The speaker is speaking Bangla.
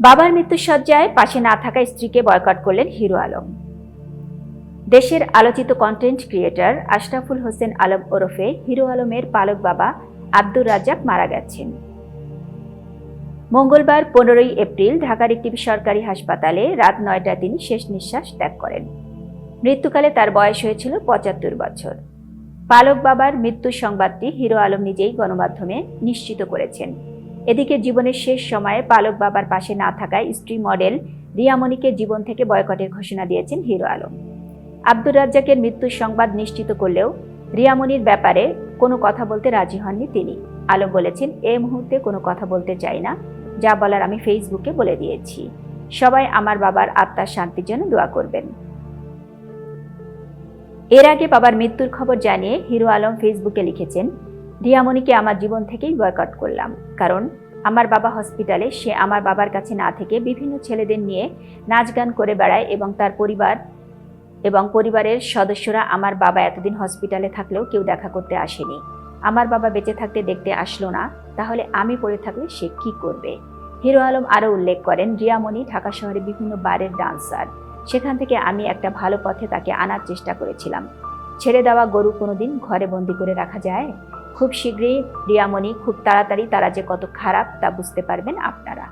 বাবার মৃত্যুসজ্জায় পাশে না থাকা স্ত্রীকে বয়কট করলেন হিরো আলম। দেশের আলোচিত কন্টেন্ট ক্রিয়েটর আশরাফুল হোসেন আলম ওরফে হিরো আলমের পালক বাবা আব্দুর রাজ্জাক মারা গেছেন। মঙ্গলবার পনেরোই এপ্রিল ঢাকার একটি সরকারি হাসপাতালে রাত নয়টায় তিনি শেষ নিঃশ্বাস ত্যাগ করেন। মৃত্যুকালে তার বয়স হয়েছিল পঁচাত্তর বছর। পালক বাবার মৃত্যুর সংবাদটি হিরো আলম নিজেই গণমাধ্যমে নিশ্চিত করেছেন। এদিকে জীবনের শেষ সময়ে পালক বাবার পাশে না থাকায় স্ত্রী মডেল রিয়ামণিকে জীবন থেকে বয়কটের ঘোষণা দিয়েছেন হিরো আলম। আব্দুর রাজ্জাকের মৃত্যুর সংবাদ নিশ্চিত করলেও রিয়ামণির ব্যাপারে কোনো কথা বলতে রাজি হননি তিনি। আলম বলেছেন, এ মুহূর্তে কোনো কথা বলতে চাই না। যা বলার আমি ফেসবুকে বলে দিয়েছি। সবাই আমার বাবার আত্মার শান্তির জন্য দোয়া করবেন। এর আগে বাবার মৃত্যুর খবর জানিয়ে হিরো আলম ফেসবুকে লিখেছেন রিয়ামণিকে আমার জীবন থেকেই বয়কট করলাম, কারণ আমার বাবা হসপিটালে, সে আমার বাবার কাছে না থেকে বিভিন্ন ছেলেদের নিয়ে নাচ গান করে বেড়ায় এবং তার পরিবার এবং পরিবারের সদস্যরা আমার বাবা এতদিন হসপিটালে থাকলেও কেউ দেখা করতে আসেনি। আমার বাবা বেঁচে থাকতে দেখতে আসলো না, তাহলে আমি পড়ে থাকলে সে কি করবে? হিরো আলম আরও উল্লেখ করেন রিয়ামণি ঢাকা শহরে বিভিন্ন বারের ডান্সার। সেখান থেকে আমি একটা ভালো পথে তাকে আনার চেষ্টা করেছিলাম। ছেড়ে দেওয়া গরু কোনোদিন ঘরে বন্দি করে রাখা যায়? খুব শীঘ্রই রিয়ামণি খুব তাড়াতাড়ি তারা যে কত খারাপ তা বুঝতে পারবেন আপনারা।